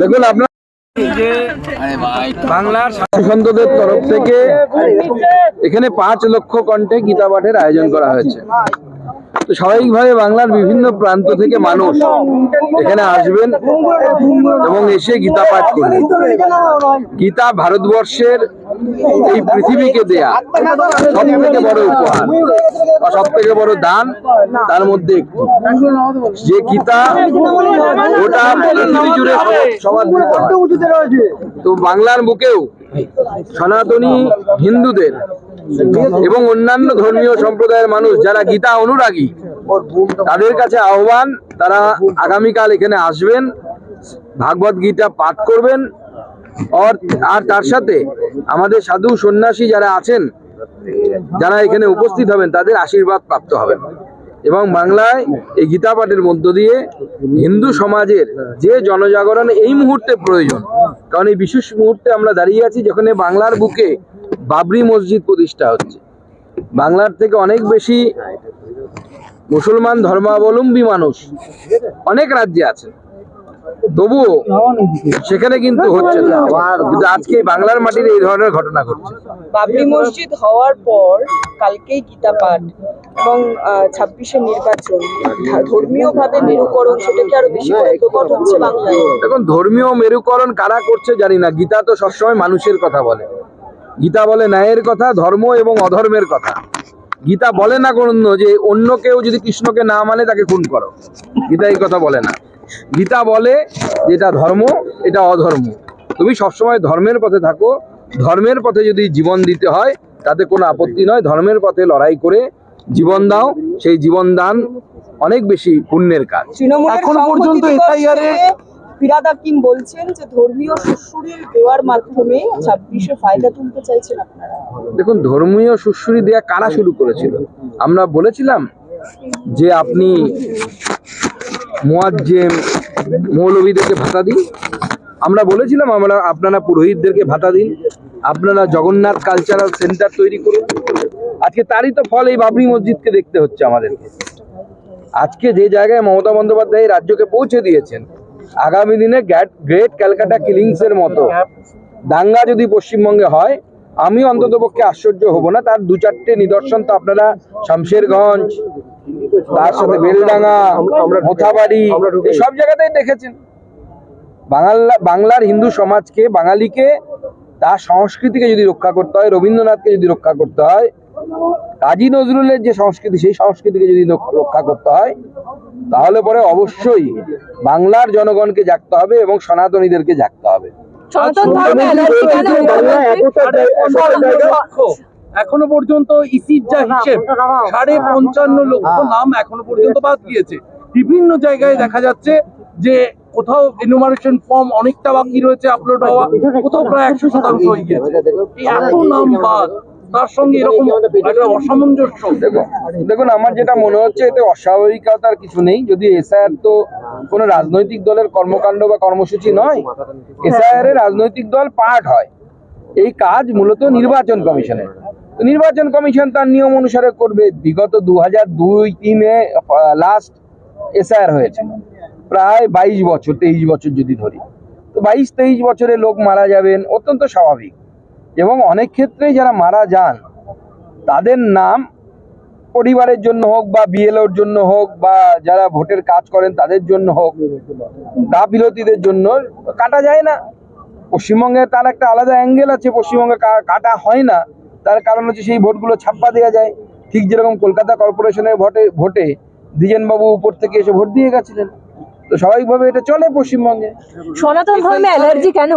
দেখুন আপনার বাংলার সন্তদের তরফ থেকে এখানে পাঁচ লক্ষ কণ্ঠে গীতা পাঠের আয়োজন করা হয়েছে। তো স্বাভাবিকভাবে বাংলার বিভিন্ন প্রান্ত থেকে মানুষ এখানে আসবেন এবং এসে গীতা পাঠ করবেন গীতা ভারতবর্ষের এই পৃথিবীকে দেয়া সব থেকে বড় উপহার বা সব থেকে বড় দান, তার মধ্যে একটি যে গীতা ওটা পৃথিবী জুড়ে হয়। তো বাংলার বুকেও সনাতনী হিন্দুদের এবং অন্যান্য ধর্মীয় সম্প্রদায়ের মানুষ যারা গীতা অনুরাগী, তাদের কাছে আহ্বান, তারা আগামীকাল এখানে আসবেন, ভাগবত গীতা পাঠ করবেন। আর তার সাথে আমাদের সাধু সন্ন্যাসী যারা আছেন, যারা এখানে উপস্থিত হবেন, তাদের আশীর্বাদ প্রাপ্ত হবেন। এবং বাংলায় এই গীতা পাঠের মধ্য দিয়ে হিন্দু সমাজের যে জনজাগরণ এই মুহূর্তে প্রয়োজন। কারণ এই বিশেষ মুহূর্তে আমরা দাঁড়িয়ে আছি যেখানে বাংলার বুকে বাবরি মসজিদ প্রতিষ্ঠা হচ্ছে। বাংলার থেকে অনেক বেশি মুসলমান ধর্মাবলম্বী মানুষ অনেক রাজ্যে আছে তবুও সেখানে কিন্তু হচ্ছে না। আজকে বাংলার মাটির এই ধরনের ঘটনা ঘটছে। বাবরি মসজিদ হওয়ার পর কালকেই গীতা পাঠ এবং ছাব্বিশে নির্বাচন। ধর্মীয় ভাবে মেরুকরণ সেটাকে আরও বেশি করে প্রকট হচ্ছে বাংলায়। এখন ধর্মীয় মেরুকরণ কারা করছে জানি না। গীতা তো সবসময় মানুষের কথা বলে। গীতা বলে ন্যায়ের কথা ধর্ম এবং অধর্মের কথা। গীতা বলে না কোনো যে অন্য কেউ যদি কৃষ্ণকে না মানে তাকে খুন করো। গীতা এই কথা বলে না। গীতা বলে যে এটা ধর্ম এটা অধর্ম। তুমি সবসময় ধর্মের পথে থাকো। ধর্মের পথে যদি জীবন দিতে হয় তাতে কোনো আপত্তি নয়। ধর্মের পথে লড়াই করে জীবন দাও। সেই জীবন দান অনেক বেশি পুণ্যের কাজ। এখনও পর্যন্ত সংহতি দিবস SIR এ- থেকে ফিরাদ হাকিম বলছেন যে ধর্মীয় সুশ্রুরির দেওয়ার মাধ্যমে ছাব্বিশে ফায়দা তুলতে চাইছেন আপনারা দেখুন ধর্মীয় সুশ্রী দেয়া কারা শুরু করেছিল? আমরা বলেছিলাম যে আপনি মোয়াজ্জেম মৌলবীদেরকে ভাতা দিন। আমরা বলেছিলাম, আমরা, আপনারা পুরোহিতদেরকে ভাতা দিন। আপনারা জগন্নাথ কালচারাল সেন্টার তৈরি করুন। আজকে তারই তো ফল এই বাবরি মসজিদকে দেখতে হচ্ছে আমাদেরকে। আজকে যে জায়গায় মমতা বন্দ্যোপাধ্যায় রাজ্যকে পৌঁছে দিয়েছেন, আগামী দিনে গ্যাট, গ্রেট ক্যালকাটা কিলিংসের মতো। দাঙ্গা যদি পশ্চিমবঙ্গে হয় আমি অন্তত পক্ষে আশ্চর্য হব না। তার দু চারটে নিদর্শন তো আপনারা শামশেরগঞ্জ, তার সাথে বেলডাঙ্গা মোথাবাড়ি সব জায়গাতেই দেখেছেন। বাংলা, বাংলার হিন্দু সমাজকে, বাঙালিকে, তার সংস্কৃতিকে যদি রক্ষা করতে হয়, রবীন্দ্রনাথকে যদি রক্ষা করতে হয়, কাজী নজরুলের যে সংস্কৃতি, সেই সংস্কৃতিকে যদি রক্ষা করতে হয়, তাহলে পরে অবশ্যই বাংলার জনগণকে জাগতে হবে এবং সনাতনীদেরকে জাগতে সনাতন ধর্মে অ্যালার্জি কেন এখনও পর্যন্ত ইসির যা হিসেব সাড়ে পঞ্চান্ন লক্ষ নাম এখনও পর্যন্ত বাদ গিয়েছে। বিভিন্ন জায়গায় দেখা যাচ্ছে যে কোথাও এনুমারেশন ফর্ম অনেকটা বাকি রয়েছে আপলোড হওয়া কোথাও প্রায় একশো শতাংশ হয়ে গিয়েছে। এত নাম বাদ। তার সঙ্গে এরকম একটা অসামঞ্জস্য। দেখুন দেখুন, আমার যেটা মনে হচ্ছে, এতে অস্বাভাবিকতার কিছু নেই। যদি এসআইআর তো কোনো রাজনৈতিক দলের কর্মকাণ্ড বা কর্মসূচি নয় এসআইআর এর রাজনৈতিক দল পার্ট হয়। এই কাজ মূলত নির্বাচন কমিশনের। নির্বাচন কমিশন তার নিয়ম অনুসারে করবে। বিগত দু হাজার দুই তিনে লাস্ট এসআইআর হয়েছে। প্রায় বাইশ বছর, তেইশ বছর যদি ধরি। তো বাইশ, তেইশ বছরে লোক মারা যাবেন, অত্যন্ত স্বাভাবিক। এবং অনেক ক্ষেত্রেই যারা মারা যান তাদের নাম পরিবারের জন্য হোক বা বিএলওর জন্য হোক বা যারা ভোটের কাজ করেন তাদের জন্য হোক গাফিলতিদের জন্য কাটা যায় না। পশ্চিমবঙ্গে তার একটা আলাদা অ্যাঙ্গেল আছে পশ্চিমবঙ্গে কাটা হয় না। তার কারণ হচ্ছে সেই ভোটগুলো ছাপ্পা দেওয়া যায়। ঠিক যেরকম কলকাতা কর্পোরেশনের ভোটে ভোটে দ্বিজেনবাবু উপর থেকে এসে ভোট দিয়ে গেছিলেন। তো স্বাভাবিকভাবে এটা চলে পশ্চিমবঙ্গে। সনাতন ধর্মে অ্যালার্জি কেন?